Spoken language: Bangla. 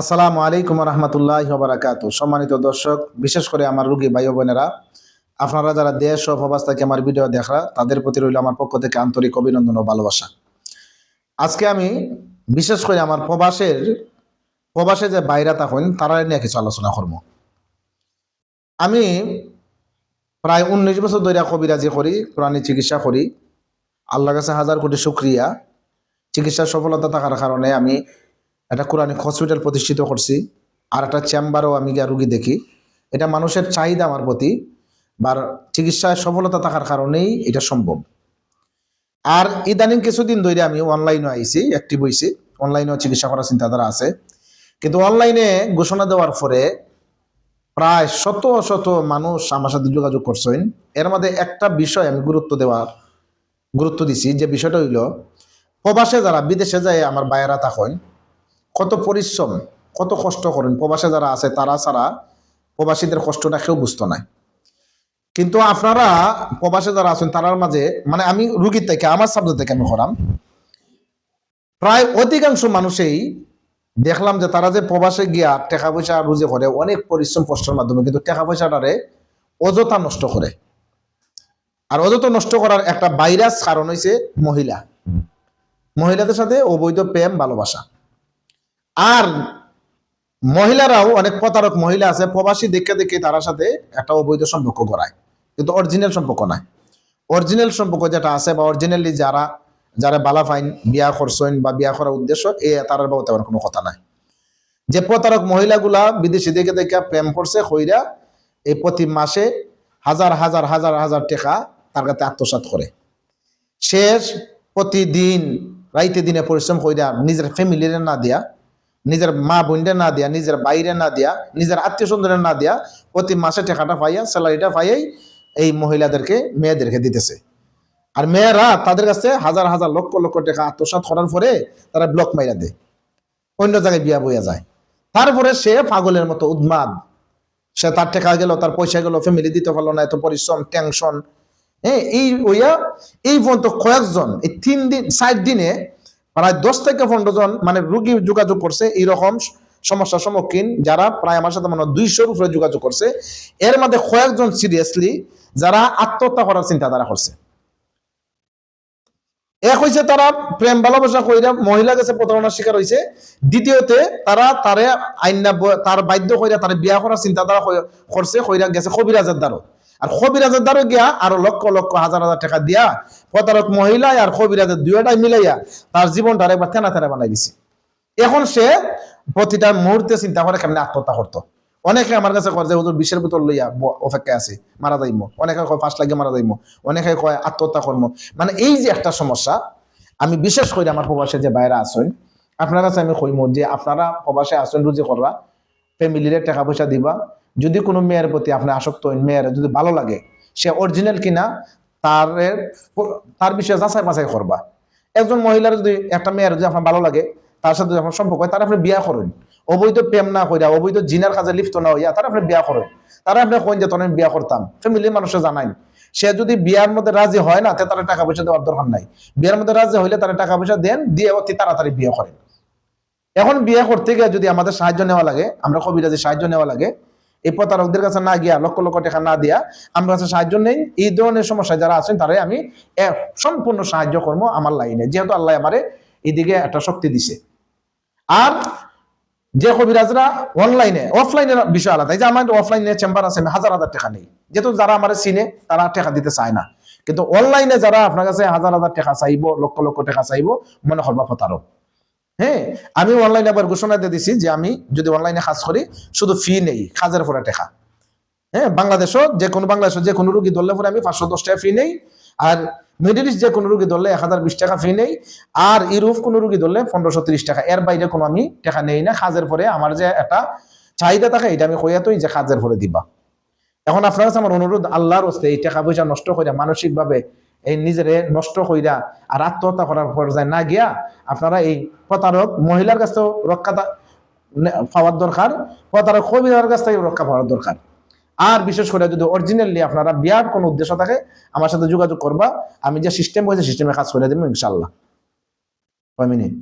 আসসালামু আলাইকুম রহমতুল্লাহ বারাকাতু সম্মানিত দর্শক, বিশেষ করে আমার রুগী ভাই বোনেরা, আপনারা যারা দেশ ও প্রবাস থেকে আমার ভিডিও দেখা তাদের প্রতি রইল আমার পক্ষ থেকে আন্তরিক অভিনন্দন ও ভালোবাসা। আজকে আমি বিশেষ করে আমার প্রবাসের, প্রবাসে যে বাইরা থাকেন তারা নিয়ে কিছু আলোচনা করব। আমি প্রায় উনিশ বছর ধরে কবিরাজি করি, কোরআনী চিকিৎসা করি। আল্লাহ কাছে হাজার কোটি শুক্রিয়া। চিকিৎসার সফলতা থাকার কারণে আমি একটা কোরআনিক হসপিটাল প্রতিষ্ঠিত করছি, আর একটা চেম্বারও আমি গিয়ে রুগী দেখি। এটা মানুষের চাহিদা আমার প্রতি, বা চিকিৎসায় সফলতা থাকার কারণেই এটা সম্ভব। আর ইদানিং কিছুদিন ধরে আমি অনলাইনে আইছি অ্যাক্টিভ হয়েছি অনলাইনেও চিকিৎসা করার চিন্তাধারা আছে। কিন্তু অনলাইনে ঘোষণা দেওয়ার পরে প্রায় শত শত মানুষ আমার সাথে যোগাযোগ করছেন। এর মধ্যে একটা বিষয় আমি গুরুত্ব দেওয়ার, গুরুত্ব দিছি, যে বিষয়টা হইল, প্রবাসে যারা বিদেশে যায়, আমার বায়েরা থাকেন কত পরিশ্রম, কত কষ্ট করেন। প্রবাসে যারা আছে, তারা ছাড়া প্রবাসীদের কষ্টটা কেউ বুঝতো না। কিন্তু আপনারা প্রবাসে যারা আছেন, তারার মাঝে মানে আমি রুগীর থেকে, আমার সাবজেক্ট থেকে আমি করাম প্রায় অধিকাংশ মানুষেই দেখলাম যে তারা যে প্রবাসে গিয়া টাকা পয়সা রুজে করে, অনেক পরিশ্রম কষ্টের মাধ্যমে, কিন্তু টাকা পয়সাটারে অযথা নষ্ট করে। আর অযথা নষ্ট করার একটা ভাইরাস কারণ হয়েছে মহিলা। মহিলাদের সাথে অবৈধ প্রেম, ভালোবাসা। আর মহিলারাও অনেক প্রতারক মহিলা আছে, প্রবাসী দেখে দেখে তার সাথে একটা অবৈধ সম্পর্ক গড়ায়। কিন্তু অরিজিনাল সম্পর্ক নাই। অরিজিনাল সম্পর্ক যেটা আছে বা অরিজিনালি যারা যারা বালা ফাইন, বিয়া করছেন বা বিয়া করার উদ্দেশ্য, এ তার বাবদ তেমন কোনো কথা নাই। যে প্রতারক মহিলাগুলা বিদেশি দেখে দেখে প্রেম করছে, কইরা এই প্রতি মাসে হাজার হাজার হাজার হাজার টাকা তার কাছে আত্মসাৎ করে। শেষ প্রতিদিন, রাইতে দিনে পরিশ্রম কইরা নিজের ফ্যামিলির না দিয়া নিজের মা বোনটা না দিয়া, নিজের বাইরে না দিয়া, নিজের আত্মীয় স্বজনের না দিয়া প্রতি মাসে টাকাটা পাইয়া, স্যালারিটা পাইয়াই এই মহিলাদেরকে, মেয়েদেরকে দিতেছে। আর মেয়েরা তাদের কাছে হাজার হাজার লক্ষ লক্ষ টাকা আত্মসাৎ করার পরে তারা ব্লক মাইরা দেয়। অন্য জায়গায় বিয়া বইয়া যায়। তারপরে সে পাগলের মতো উদ্মাদ সে তার টাকা গেল, তার পয়সা গেল ফ্যামিলি দিতে পারল না, এত পরিশ্রম টেনশন হ্যাঁ এই ওইয়া এই পর্যন্ত কয়েকজন, এই তিন দিন ষাট দিনে প্রায় দশ থেকে পনেরো জন মানে রুগী যোগাযোগ করছে এইরকম সমস্যার সম্মুখীন, যারা প্রায় আমার সাথে মানে দুইশোর উপরে যোগাযোগ করছে। এর মধ্যে কয়েকজন সিরিয়াসলি যারা আত্মহত্যা করার চিন্তাধারা করছে। এক হয়েছে তারা প্রেম ভালোবাসা কইরা মহিলা কাছে প্রতারণার শিকার হয়েছে দ্বিতীয়তে তারা তারে আইনা তার বাধ্য কইরা তার বিয়া করার চিন্তাধারা করছে, কইরা গেছে কবিরাজের দ্বারও আর কবিরাজের দ্বারও গিয়া আরও লক্ষ লক্ষ হাজার হাজার টাকা দিয়া প্রতারক মহিলা আর কবিরাজের দুইটাই মিলাইয়া তার জীবনটা একবার তেনা তেনা বানাই দিছে। এখন সে প্রতিটা মুহূর্তে চিন্তা করে কেমনি আত্মহত্যা করতো। অনেকে আমার কাছে কয় যে, হুজুর বিষের বোতল লইয়া অপেক্ষায় আছে, মারা যাইমো। অনেকে কয় ফাঁস লাগিয়ে মারা যাইমো। অনেকে কয়, আত্মহত্যা করব মানে এই যে একটা সমস্যা, আমি বিশেষ করে আমার প্রবাসে যে বাইরে আসেন আপনার কাছে আমি কইমো যে, আপনারা প্রবাসে আসেন রুজি করবা ফ্যামিলিরে টাকা পয়সা দিবা যদি কোনো মেয়ের প্রতি আপনি আসক্ত মেয়ের যদি ভালো লাগে, সে অরিজিনাল কিনা, তার তার বিষয়ে যাচাই বাছাই করবা। একজন মহিলার যদি একটা মেয়ের যদি আপনার ভালো লাগে, তার সাথে যখন সম্পর্ক হয়, তারা আপনি বিয়া করেন। অবৈধ প্রেম না কইরা, অবৈধ জিনার কাজে লিপ্ত না হইয়া, তারা আপনি বিয়া করেন। তারা আপনি কইন যে তখন আমি বিয়া করতাম। ফ্যামিলির মানুষে জানাই সে যদি বিয়ার মধ্যে রাজি হয় না, তে তারা টাকা পয়সা দেওয়ার দরকার নাই। বিয়ার মধ্যে রাজি হইলে তারা টাকা পয়সা দেন, দিয়ে অতি তাড়াতাড়ি বিয়ে করেন। এখন বিয়ে করতে গিয়ে যদি আমাদের সাহায্য নেওয়া লাগে, আমরা কবিরাজি সাহায্য নেওয়া লাগে এই প্রতারকদের কাছে না গিয়া, লক্ষ লক্ষ টাকা না দিয়া আমার কাছে সাহায্য নেই। এই ধরনের সমস্যায় যারা আছেন, তারাই আমি সম্পূর্ণ সাহায্য করব আমার লাইনে। যেহেতু আল্লাহ আমারে এইদিকে একটা শক্তি দিছে। আর যে কবিরাজরা অনলাইনে অফলাইনের বিষয় আলাদা। যে আমার অফলাইনে চেম্বার আছে, হাজার হাজার টাকা নেই। যেহেতু যারা আমার চিনে, তারা টাকা দিতে চায় না। কিন্তু অনলাইনে যারা আপনার কাছে হাজার হাজার টাকা চাইব, লক্ষ লক্ষ টাকা চাইব, মনে করবা প্রতারক। হ্যাঁ আমি অনলাইনে আবার ঘোষণা দিয়ে দিছি যে আমি যদি অনলাইনে কাজ করি, শুধু ফি নেই, কাজের পরে টাকা। হ্যাঁ বাংলাদেশও যে কোনো বাংলাদেশও যে কোনো রুগী ধরলে পরে আমি পাঁচশো দশ টাকা ফি নেই, আর মিডিল ইস্ট যে কোনো রুগী ধরলে এক হাজার বিশ টাকা ফি নেই, আর ইউরোপ কোনো রুগী ধরলে পনেরোশো তিরিশ টাকা। এর বাইরে কোনো আমি টাকা নেই না, কাজের পরে আমার যে একটা চাহিদা থাকে, এটা আমি কইয়াতই যে কাজের পরে দিবা। এখন আপনার কাছে আমার অনুরোধ, আল্লাহর এই টাকা পয়সা নষ্ট করে মানসিকভাবে এই নিজেরে নষ্ট কইরা আর আত্মহত্যা করার পর্যায়ে না গিয়া আপনারা এই প্রতারক মহিলার কাছ থেকেও রক্ষা পাওয়ার দরকার, প্রতারক কবিতার কাছ থেকে রক্ষা পাওয়ার দরকার। আর বিশেষ করে যদি অরিজিনালি আপনারা বিয়ার কোনো উদ্দেশ্য থাকে, আমার সাথে যোগাযোগ করবা। আমি যে সিস্টেম হয়েছে সিস্টেমে কাজ করে দেবো ইনশাল্লাহ কয় মিনিট?